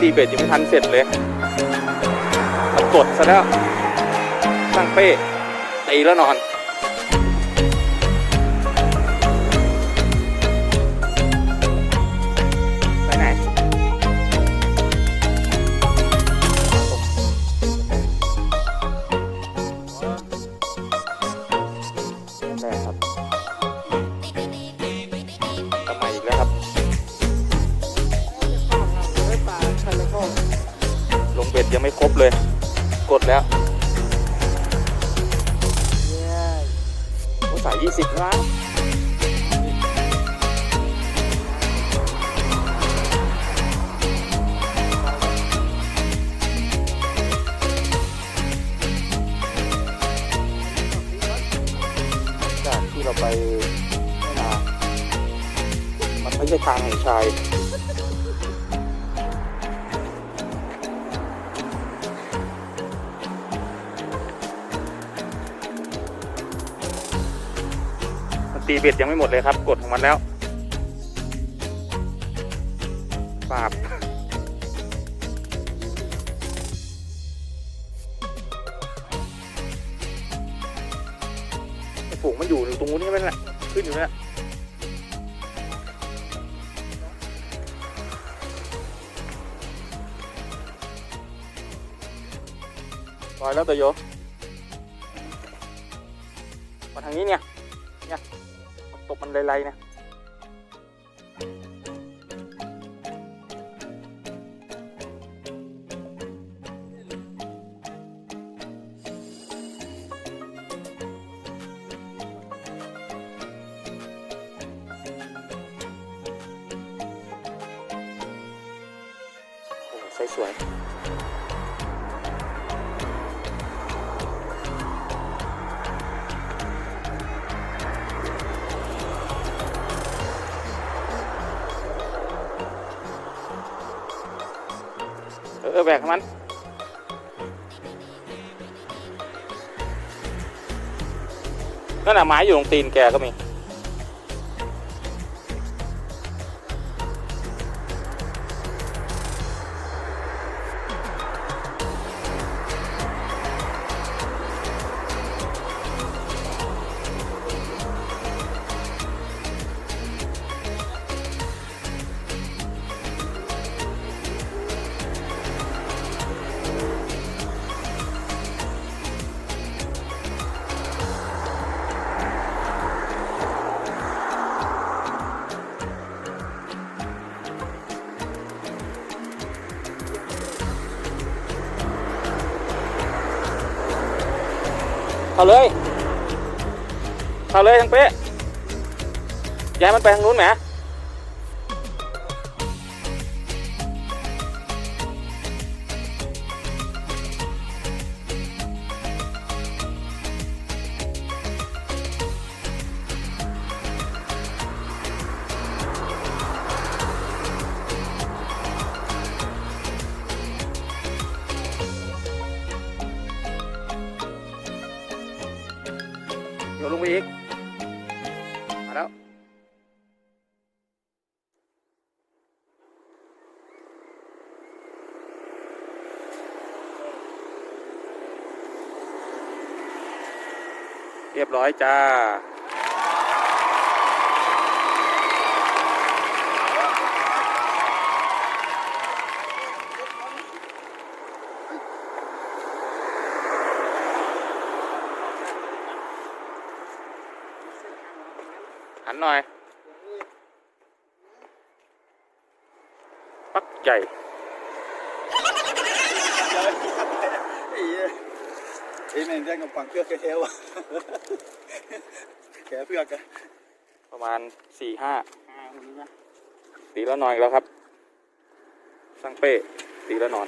ตีเบ็ดยังไม่ทันเสร็จเลยมันกดซะแล้วตั้งเป้ตีแล้วนอน รบเลย กดแล้วโอ้สายยี่สิบนะจากที่เราไปไม่นานมันไม่ใช่ทางแห่งชาย ตีเบ็ดยังไม่หมดเลยครับ กดของมันแล้วปาบฝูงมันอยู่ตรงนู้นใช่ไหมน่ะขึ้นอยู่นี่ยปล่อยแล้วตัวโยมาทางนี้เนี่ยเนี่ย โอ้ใสสวย เออแบกให้มันนั่นน่ะไม้อยู่ตรงตีนแกก็มี เข้าเลย เข้าเลยทางเป๊ะย้ายมันไปทางนู้นแหม ลงไปอีก มาแล้ว เรียบร้อยจ้า หันหน่อย ปักใหญ่ไอ้แม่งได้กับฝังเชือกแค่วะแขเพื่อกประมาณสี่ห้าตีแล้วนอนอีกแล้วครับ สังเป้ตีแล้วนอน